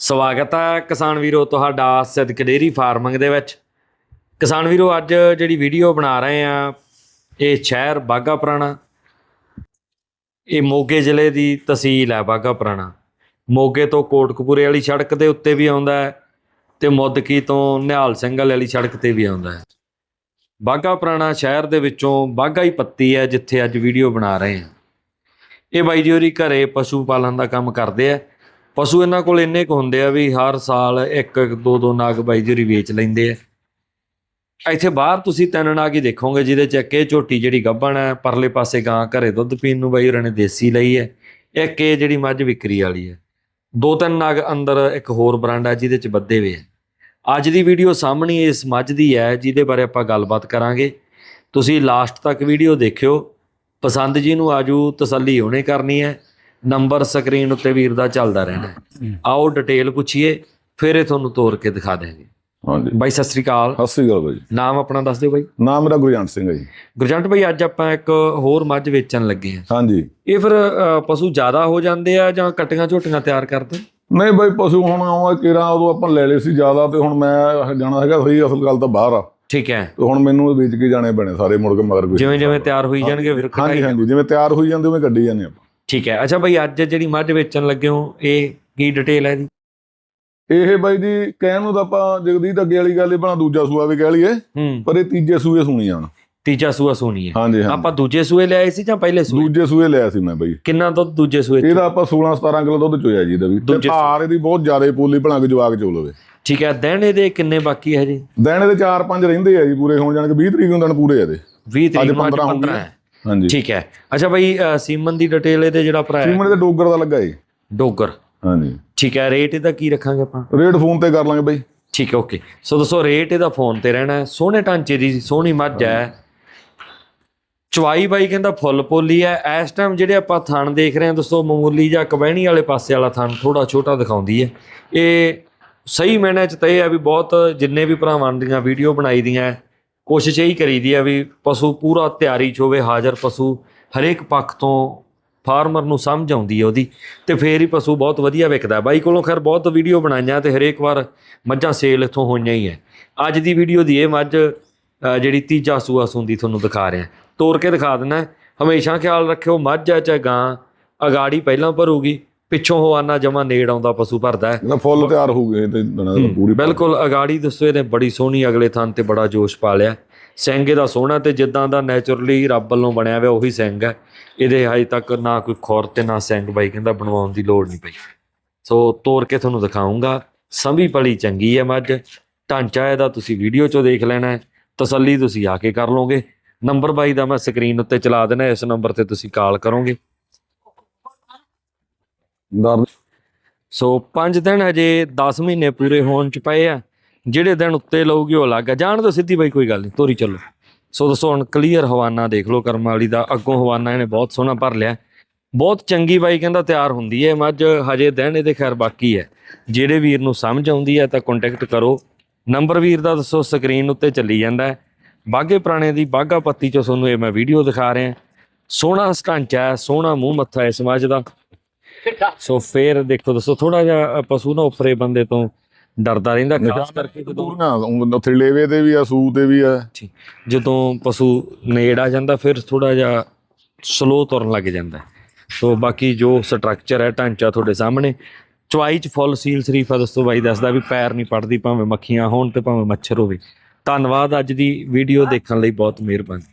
ਸਵਾਗਤ ਹੈ ਕਿਸਾਨ ਵੀਰੋ ਤੁਹਾਡਾ ਸਿੱਧਕ ਡੇਰੀ ਫਾਰਮਿੰਗ ਦੇ ਵਿੱਚ। ਕਿਸਾਨ ਵੀਰੋ, ਅੱਜ ਜਿਹੜੀ ਵੀਡੀਓ ਬਣਾ ਰਹੇ ਆ, ਇਹ ਸ਼ਹਿਰ ਬਾਗਾ ਪੁਰਾਣਾ। ਇਹ ਮੋਗੇ ਜ਼ਿਲ੍ਹੇ ਦੀ ਤਹਿਸੀਲ ਹੈ ਬਾਗਾ ਪੁਰਾਣਾ। ਮੋਗੇ ਤੋਂ ਕੋਟਕਪੂਰੇ ਵਾਲੀ ਸੜਕ ਦੇ ਉੱਤੇ ਵੀ ਆਉਂਦਾ ਹੈ ਤੇ ਮੁੱਦਕੀ ਤੋਂ ਨਿਹਾਲ ਸਿੰਘਲ ਵਾਲੀ ਸੜਕ ਤੇ ਵੀ ਆਉਂਦਾ ਹੈ। ਬਾਗਾ ਪੁਰਾਣਾ ਸ਼ਹਿਰ ਦੇ ਵਿੱਚੋਂ ਬਾਗਾ ਹੀ ਪੱਤੀ ਹੈ, ਜਿੱਥੇ ਅੱਜ ਵੀਡੀਓ ਬਣਾ ਰਹੇ ਹਾਂ ਇਹ ਬਾਈ ਜੀ ਹੋਰੀ ਘਰੇ ਪਸ਼ੂ ਪਾਲਣ ਦਾ ਕੰਮ ਕਰਦੇ ਆ। ਪਸ਼ੂ ਇਹਨਾਂ ਕੋਲ ਇੰਨੇ ਕੁ ਹੁੰਦੇ ਆ ਵੀ ਹਰ ਸਾਲ ਇੱਕ ਇੱਕ, ਦੋ ਦੋ ਨਾਗ ਬਾਈ ਜਿਹੜੀ ਵੇਚ ਲੈਂਦੇ ਆ। ਇੱਥੇ ਬਾਹਰ ਤੁਸੀਂ ਤਿੰਨ ਨਾਗ ਹੀ ਦੇਖੋਗੇ, ਜਿਹਦੇ ਚ ਇੱਕ ਇਹ ਝੋਟੀ ਜਿਹੜੀ ਗੱਭਣ ਹੈ, ਪਰਲੇ ਪਾਸੇ ਗਾਂ ਘਰੇ ਦੁੱਧ ਪੀਣ ਨੂੰ ਬਾਈ ਉਹਨਾਂ ਨੇ ਦੇਸੀ ਲਈ ਹੈ, ਇੱਕ ਇਹ ਜਿਹੜੀ ਮੱਝ ਵਿਕਰੀ ਵਾਲੀ ਹੈ। ਦੋ ਤਿੰਨ ਨਾਗ ਅੰਦਰ ਇੱਕ ਹੋਰ ਬ੍ਰਾਂਡ ਹੈ, ਜਿਹਦੇ ਚ ਬੱਦੇ ਵੇ ਆ ਅੱਜ ਦੀ ਵੀਡੀਓ ਸਾਹਮਣੇ ਇਸ ਮੱਝ ਦੀ ਹੈ, ਜਿਹਦੇ ਬਾਰੇ ਆਪਾਂ ਗੱਲਬਾਤ ਕਰਾਂਗੇ। ਤੁਸੀਂ ਲਾਸਟ ਤੱਕ ਵੀਡੀਓ ਦੇਖਿਓ, ਪਸੰਦ ਜੀ ਨੂੰ ਆਜੂ, ਤਸੱਲੀ ਹੋਣੇ ਕਰਨੀ ਹੈ। ਨੰਬਰ ਸਕਰੀਨ ਉੱਤੇ ਵੀਰ ਦਾ ਚੱਲਦਾ ਰਹਿਣਾ ਹੈ। ਆਓ ਡਿਟੇਲ ਪੁੱਛੀਏ ਫਿਰ ਇਹ ਤੁਹਾਨੂੰ ਤੋੜ ਕੇ ਦਿਖਾ ਦੇਵਾਂਗੇ ਹਾਂਜੀ। ਬਾਈ ਸਤਿ ਸ੍ਰੀ ਅਕਾਲ। ਸਤਿ ਸ੍ਰੀ ਅਕਾਲ ਬਾਈ। ਨਾਮ ਆਪਣਾ ਦੱਸ ਦਿਓ ਬਾਈ। ਨਾਮ ਮੇਰਾ ਗੁਰਜੰਟ ਸਿੰਘ ਹੈ ਜੀ। ਗੁਰਜੰਟ ਬਾਈ ਅੱਜ ਆਪਾਂ ਇੱਕ ਹੋਰ ਮੱਝ ਵੇਚਣ ਲੱਗੇ ਆ ਹਾਂਜੀ। ਇਹ ਫਿਰ ਪਸ਼ੂ ਜ਼ਿਆਦਾ ਹੋ ਜਾਂਦੇ ਆ ਜਾਂ ਕਟੀਆਂ ਝੋਟੀਆਂ ਤਿਆਰ ਕਰਦੇ? ਨਹੀਂ ਬਾਈ ਪਸ਼ੂ ਹੁਣ ਆਉਂ ਕਿਰਾ ਉਦੋਂ ਆਪਾਂ ਲੈ ਲਏ ਸੀ ਜ਼ਿਆਦਾ ਤੇ ਹੁਣ ਮੈਂ ਜਾਣਾ ਹੈਗਾ ਸਹੀ ਅਸਲ ਗੱਲ ਤਾਂ ਬਾਹਰ ਆ। ਠੀਕ ਹੈ। ਤੇ ਹੁਣ ਮੈਨੂੰ ਵੇਚ ਕੇ ਜਾਣੇ ਪੈਣੇ ਸਾਰੇ ਮੁੜ ਕੇ ਮਗਰ ਜਿਵੇਂ ਜਿਵੇਂ ਤਿਆਰ ਹੋਈ ਜਾਣਗੇ ਫਿਰ ਹਾਂਜੀ ਹਾਂਜੀ ਜਿਵੇਂ ਤਿਆਰ ਹੋਈ ਜਾਂਦੇ ਉਵੇਂ ਕੱਢੀ ਜਾਂਦੇ ਆਪਾਂ। ਠੀਕ ਹੈ। ਅੱਛਾ ਬਾਈ ਅੱਜ ਜਿਹੜੀ ਮੱਝ ਵੇਚਣ ਲੱਗੇ ਹੋ ਇਹ ਕੀ ਡਿਟੇਲ ਹੈ ਜੀ ਇਹ ਬਾਈ ਜੀ ਕਹਿਣ ਨੂੰ ਤਾਂ ਆਪਾਂ ਜਗਦੀਤ ਅੱਗੇ ਵਾਲੀ ਗੱਲ ਹੀ ਬਣਾ ਦੂਜਾ ਸੂਆ ਵੀ ਕਹਿ ਲਈਏ ਪਰ ਇਹ ਤੀਜੇ ਸੂਏ ਸੁਣੀ ਜਾਣ ਤੀਜਾ ਸੂਆ ਸੋਣੀ ਹੈ। ਹਾਂਜੀ ਹਾਂ ਆਪਾਂ ਦੂਜੇ ਸੂਏ ਲਿਆਏ ਸੀ ਜਾਂ ਪਹਿਲੇ ਸੂਏ? ਦੂਜੇ ਸੂਏ ਲਿਆ ਸੀ ਮੈਂ ਬਾਈ। ਕਿੰਨਾ ਦੁੱਧ ਦੂਜੇ ਸੂਏ 'ਚ? ਇਹਦਾ ਆਪਾਂ 16 17 ਕਿਲੋ ਦੁੱਧ ਚੋਇਆ ਜੀ ਇਹਦਾ ਵੀ। ਤੇ। ਭਾਰ ਇਹਦੀ ਬਹੁਤ ਜ਼ਿਆਦਾ ਪੋਲੀ ਬਣਾ ਕੇ ਜਵਾਕ ਚੋ ਲਵੇ ਠੀਕ ਹੈ ਦਿਨ ਇਹਦੇ ਕਿੰਨੇ ਬਾਕੀ ਹੈ ਜੀ? ਦਿਨ ਇਹਦੇ 4-5 ਰਹਿੰਦੇ ਆ ਜੀ ਪੂਰੇ ਹੋਣ ਜਾਣ ਕੇ 20 ਤਰੀਕ ਨੂੰ ਦਿਨ ਪੂਰੇ ਆ ਇਹਦੇ। 20 ਤਰੀਕ ਨੂੰ ਅੱਜ 15 ਹੋ 15 ਗਏ। ਹੈ। ਹਾਂਜੀ। ਠੀਕ ਹੈ। ਅੱਛਾ ਬਾਈ ਸੀਮਨ ਦੀ ਡਿਟੇਲ ਇਹਦੇ ਜਿਹੜਾ ਭਰਾ ਹੈ। ਸੀਮਨ ਦੇ ਡੋਗਰ ਦਾ ਲੱਗਾ ਜੀ। ਡੋਗਰ। ਹਾਂਜੀ। ਠੀਕ ਹੈ ਰੇਟ ਇਹਦਾ ਕੀ ਰੱਖਾਂਗੇ ਆਪਾਂ? ਰੇਟ ਫੋਨ ਤੇ ਕਰ ਲਾਂਗੇ ਬਾਈ। ਠੀਕ ਹੈ ਓਕੇ। ਸੋ ਦੋਸਤੋ ਰੇਟ ਇਹਦਾ ਫੋਨ ਤੇ ਰਹਿਣਾ ਹੈ। ਸੋਹਣੇ ਢਾਂਚੇ ਦੀ ਸੋਹਣੀ ਮੱਝ ਹੈ। ਚਵਾਈ ਬਾਈ ਕਹਿੰਦਾ ਫੁੱਲ ਪੋਲੀ ਹੈ। ਇਸ ਟਾਈਮ ਜਿਹੜੇ ਆਪਾਂ ਥਣ ਦੇਖ ਰਹੇ ਹਾਂ ਦੋਸਤੋ ਮਾਮੂਲੀ ਜਾਂ ਕਬਹਿਣੀ ਵਾਲੇ ਪਾਸੇ ਵਾਲਾ ਥਣ ਥੋੜਾ ਛੋਟਾ ਦਿਖਾਉਂਦੀ ਹੈ। ਇਹ ਸਹੀ ਮੈਨੇ ਚ ਤਾਂ ਇਹ ਹੈ ਵੀ ਬਹੁਤ ਜਿੰਨੇ ਵੀ ਭਰਾਵਾਂ ਦੀਆਂ ਵੀਡੀਓ ਬਣਾਈ ਦੀਆਂ ਕੋਸ਼ਿਸ਼ ਇਹੀ ਕਰੀਦੀ ਹੈ ਵੀ ਪਸ਼ੂ ਪੂਰਾ ਤਿਆਰੀ 'ਚ ਹੋਵੇ, ਹਾਜ਼ਰ ਪਸ਼ੂ, ਹਰੇਕ ਪੱਖ ਤੋਂ ਫਾਰਮਰ ਨੂੰ ਸਮਝ ਆਉਂਦੀ ਹੈ ਉਹਦੀ ਤੇ ਫੇਰ ਹੀ ਪਸ਼ੂ ਬਹੁਤ ਵਧੀਆ ਵਿਕਦਾ। ਬਾਈ ਕੋਲੋਂ ਖੈਰ ਬਹੁਤ ਵੀਡੀਓ ਬਣਾਈਆਂ ਤੇ ਹਰੇਕ ਵਾਰ ਮੱਝਾਂ ਸੇਲ ਇਥੋਂ ਹੋਈਆਂ ਹੀ ਹੈ ਅੱਜ ਦੀ ਵੀਡੀਓ ਦੀ ਇਹ ਮੱਝ ਜਿਹੜੀ ਤੀਜਾ ਸੂਆ ਸੁੰਦੀ ਤੁਹਾਨੂੰ ਦਿਖਾ ਰਿਹਾ। ਤੋੜ ਕੇ ਦਿਖਾ ਦਿੰਦਾ। ਹਮੇਸ਼ਾ ਖਿਆਲ ਰੱਖਿਓ, ਮੱਝ ਹੈ ਚਾਹੇ ਗਾਂ, ਅਗਾੜੀ ਪਹਿਲਾਂ ਭਰੂਗੀ ਪਿੱਛੋਂ ਹਵਾਨਾ ਜਮਾ ਨੇੜ ਆਉਂਦਾ ਪਸ਼ੂ ਭਰਦਾ ਹੈ। ਇਹਦਾ ਫੁੱਲ ਤਿਆਰ ਹੋ ਗਏ ਤੇ ਪੂਰੀ ਬਿਲਕੁਲ ਅਗਾੜੀ ਦੱਸੋ ਇਹਨੇ ਬੜੀ ਸੋਹਣੀ ਅਗਲੇ ਥਾਂ ਤੇ ਬੜਾ ਜੋਸ਼ ਪਾ ਲਿਆ। ਸਿੰਘ ਦਾ ਸੋਹਣਾ ਤੇ ਜਿੱਦਾਂ ਦਾ ਨੇਚਰਲੀ ਰੱਬ ਵੱਲੋਂ ਬਣਿਆ ਹੋਇਆ ਉਹੀ ਸਿੰਘ ਹੈ। ਇਹਦੇ ਹਜੇ ਤੱਕ ਨਾ ਕੋਈ ਖੌਰ ਤੇ ਨਾ ਸਿੰਘ ਬਾਈ ਕਹਿੰਦਾ ਬਣਵਾਉਣ ਦੀ ਲੋੜ ਨਹੀਂ ਪਈ। ਸੋ ਤੋੜ ਕੇ ਤੁਹਾਨੂੰ ਦਿਖਾਉਂਗਾ ਸੰਭੀ ਪਲੀ ਚੰਗੀ ਹੈ ਮੱਝ। ਢਾਂਚਾ ਇਹਦਾ ਤੁਸੀਂ ਵੀਡੀਓ 'ਚੋਂ ਦੇਖ ਲੈਣਾ ਹੈ। ਤਸੱਲੀ ਤੁਸੀਂ ਆ ਕੇ ਕਰ ਲਓਗੇ। ਨੰਬਰ ਬਾਈ ਦਾ ਮੈਂ ਸਕਰੀਨ ਉੱਤੇ ਚਲਾ ਦੇਣਾ ਇਸ ਨੰਬਰ ਤੇ ਤੁਸੀਂ ਕਾਲ ਕਰੋਗੇ। ਦਰ ਸੋ 5 ਦਿਨ ਹਜੇ 10 ਮਹੀਨੇ ਪੂਰੇ ਹੋਣ ਚ ਪਏ ਆ। ਜਿਹੜੇ ਦਿਨ ਉੱਤੇ ਲਊਗੀ ਉਹ ਅਲੱਗ ਆ। ਜਾਣ ਤੋਂ ਸਿੱਧੀ ਬਾਈ, ਕੋਈ ਗੱਲ ਨਹੀਂ, ਤੋਰੀ ਚੱਲੋ। ਸੋ ਦੱਸੋ ਹੁਣ ਕਲੀਅਰ ਹਵਾਨਾ ਦੇਖ ਲਓ, ਕਰਮ ਵਾਲੀ ਦਾ ਅੱਗੋਂ ਹਵਾਨਾ ਇਹਨੇ ਬਹੁਤ ਸੋਹਣਾ ਭਰ ਲਿਆ। ਬਹੁਤ ਚੰਗੀ ਬਾਈ ਕਹਿੰਦਾ ਤਿਆਰ ਹੁੰਦੀ ਹੈ ਮੱਝ ਹਜੇ ਦਿਨ ਇਹਦੇ ਖੈਰ ਬਾਕੀ ਹੈ ਜਿਹੜੇ ਵੀਰ ਨੂੰ ਸਮਝ ਆਉਂਦੀ ਹੈ ਤਾਂ ਕੰਟੈਕਟ ਕਰੋ। ਨੰਬਰ ਵੀਰ ਦਾ ਦੱਸੋ ਸਕਰੀਨ ਉੱਤੇ ਚੱਲੀ ਜਾਂਦਾ ਹੈ ਬਾਗੇ ਪੁਰਾਣੇ ਦੀ ਬਾਗਾ ਪੱਤੀ ਚੋਂ ਤੁਹਾਨੂੰ ਇਹ ਮੈਂ ਵੀਡੀਓ ਦਿਖਾ ਰਿਹਾ। ਸੋਹਣਾ ਢਾਂਚਾ ਹੈ ਸੋਹਣਾ ਮੂੰਹ ਮੱਥਾ ਇਸ ਮੱਝ ਦਾ। ਸੋ ਫੇਰ ਦੇਖੋ ਦੋਸਤੋ ਥੋੜਾ ਜਿਹਾ ਪਸ਼ੂ ਨਾ ਉਪਰੇ ਬੰਦੇ ਤੋਂ ਡਰਦਾ ਰਹਿੰਦਾ ਖਾਸ ਕਰਕੇ ਜਦੋਂ ਪੂਰੀਆਂ ਉੱਥੇ ਲੇਵੇ ਤੇ ਵੀ ਆ ਸੂ ਤੇ ਵੀ ਆ। ਜਦੋਂ ਪਸ਼ੂ ਨੇੜ ਆ ਜਾਂਦਾ ਫਿਰ ਥੋੜਾ ਜਿਹਾ ਸਲੋ ਤੁਰਨ ਲੱਗ ਜਾਂਦਾ। ਸੋ ਬਾਕੀ ਜੋ ਸਟਰਕਚਰ ਹੈ ਢਾਂਚਾ ਤੁਹਾਡੇ ਸਾਹਮਣੇ ਚਵਾਈ ਚ ਫੁੱਲ ਸੀਲ ਸ਼ਰੀਫ ਆ ਦੋਸਤੋ ਬਾਈ ਦੱਸਦਾ ਵੀ ਪੈਰ ਨਹੀਂ ਪੜਦੀ ਭਾਵੇਂ ਮੱਖੀਆਂ ਹੋਣ ਤੇ ਭਾਵੇਂ ਮੱਛਰ ਹੋਵੇ। ਧੰਨਵਾਦ ਅੱਜ ਦੀ ਵੀਡੀਓ ਦੇਖਣ ਲਈ ਬਹੁਤ ਮਿਹਰਬਾਨੀ।